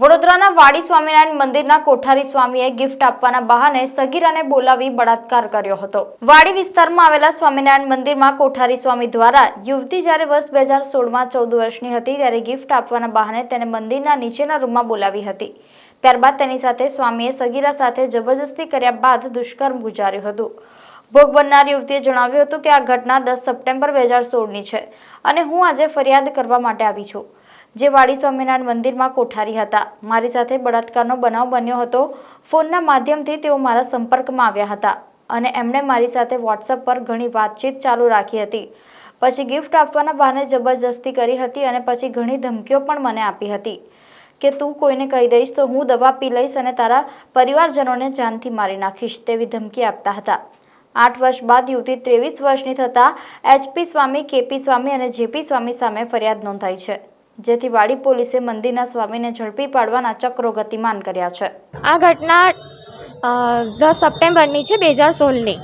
વડોદરાના વાડી સ્વામિનારાયણ મંદિરના કોઠારી સ્વામીએ ગિફ્ટ આપવાના બહાને સગીરાને બોલાવી બળાત્કાર કર્યો હતો. વાડી વિસ્તારમાં આવેલા સ્વામિનારાયણ મંદિરમાં કોઠારી સ્વામી દ્વારા યુવતી જ્યારે વર્ષ બે હજાર સોળમાં ચૌદ વર્ષની હતી ત્યારે ગિફ્ટ આપવાના બહાને તેને મંદિરના નીચેના રૂમમાં બોલાવી હતી. ત્યારબાદ તેની સાથે સ્વામીએ સગીરા સાથે જબરજસ્તી કર્યા બાદ દુષ્કર્મ ગુજાર્યું હતું. ભોગ બનનાર યુવતીએ જણાવ્યું હતું કે આ ઘટના દસ સપ્ટેમ્બર બે હજાર સોળની છે અને હું આજે ફરિયાદ કરવા માટે આવી છું. જે વાડી સ્વામિનારાયણ મંદિરમાં કોઠારી હતા. મારી સાથે બળાત્કારનો બનાવ બન્યો હતો. ફોનના માધ્યમથી તેઓ મારા સંપર્કમાં આવ્યા હતા અને એમણે મારી સાથે વોટ્સઅપ પર ઘણી વાતચીત ચાલુ રાખી હતી. પછી ગિફ્ટ આપવાના બહાને જબરજસ્તી કરી હતી અને પછી ઘણી ધમકીઓ પણ મને આપી હતી કે તું કોઈને કહી દઈશ તો હું દવા પી લઈશ અને તારા પરિવારજનોને જાનથી મારી નાખીશ તેવી ધમકી આપતા હતા. આઠ વર્ષ બાદ યુવતી ત્રેવીસ વર્ષની થતાં એચપી સ્વામી કેપી સ્વામી અને જેપી સ્વામી સામે ફરિયાદ નોંધાઈ છે. જેથી વાડી પોલીસે મંદિરના સ્વામીને ઝડપી પાડવાના ચક્રો ગતિમાન કર્યા છે. આ ઘટના દસ સપ્ટેમ્બરની છે, બે હજાર સોળની.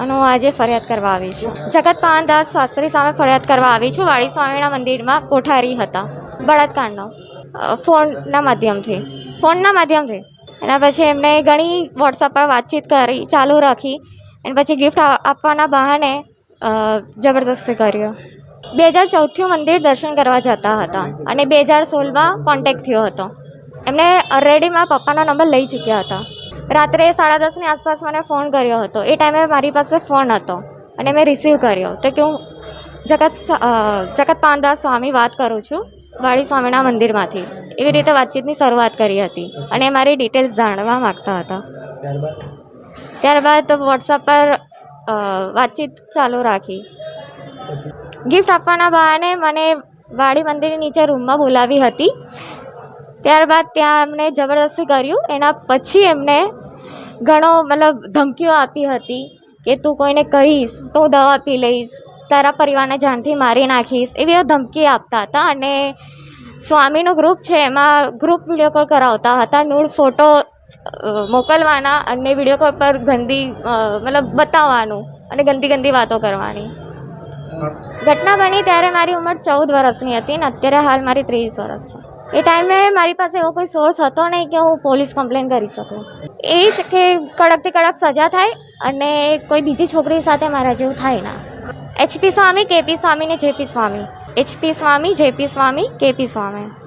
અને હું આજે ફરિયાદ કરવા આવી છું. જગત પાનદાસ શાસ્ત્રી સામે ફરિયાદ કરવા આવી છું. વાડી સ્વામીના મંદિરમાં કોઠારી હતા. બળાત્કારનો. ફોનના માધ્યમથી. ફોનના માધ્યમથી. એના પછી એમને ઘણી વોટ્સઅપ પર વાતચીત કરી, ચાલુ રાખી. અને પછી ગિફ્ટ આપવાના બહાને જબરજસ્તી કર્યો. બે હજાર ચૌદથી મંદિર દર્શન કરવા જતા હતા અને બે હજાર સોળમાં કોન્ટેક્ટ થયો હતો. એમને ઓલરેડી મારા પપ્પાનો નંબર લઈ ચૂક્યા હતા. રાત્રે સાડા દસની આસપાસ મને ફોન કર્યો હતો. એ ટાઈમે મારી પાસે ફોન હતો અને મેં રિસીવ કર્યો. તો કે હું જગત જગત પાનદાસ સ્વામી વાત કરું છું વાળી સ્વામીના મંદિરમાંથી. એવી રીતે વાતચીતની શરૂઆત કરી હતી અને મારી ડિટેલ્સ જાણવા માગતા હતા. ત્યારબાદ વોટ્સઅપ પર વાતચીત ચાલુ રાખી. ગિફ્ટ આપવાના બહાને મને વાડી મંદિરની નીચે રૂમમાં બોલાવી હતી. ત્યારબાદ ત્યાં એમને જબરદસ્તી કર્યું. એના પછી એમને ઘણો મતલબ ધમકીઓ આપી હતી કે તું કોઈને કહીશ, તો દવા પી લઈશ, તારા પરિવારને જાનથી મારી નાખીશ. એવી ધમકી આપતા હતા અને સ્વામીનું ગ્રુપ છે એમાં ગ્રુપ વીડિયો કોલ કરાવતા હતા. નૂળ ફોટો મોકલવાના અને વીડિયો કોલ પર ગંદી મતલબ બતાવવાનું અને ગંદી ગંદી વાતો કરવાની. ઘટના બની ત્યારે મારી ઉંમર ચૌદ વર્ષની હતી ને અત્યારે હાલ મારી ત્રીસ વર્ષ છે. એ ટાઈમે મારી પાસે એવો કોઈ સોર્સ હતો નહીં કે હું પોલીસ કમ્પ્લેન કરી શકું. એ જ કે કડકથી કડક સજા થાય અને કોઈ બીજી છોકરી સાથે મારા જેવું થાય ના. એચપી સ્વામી કેપી સ્વામી ને JP Swami. HP Swami JP Swami KP Swami.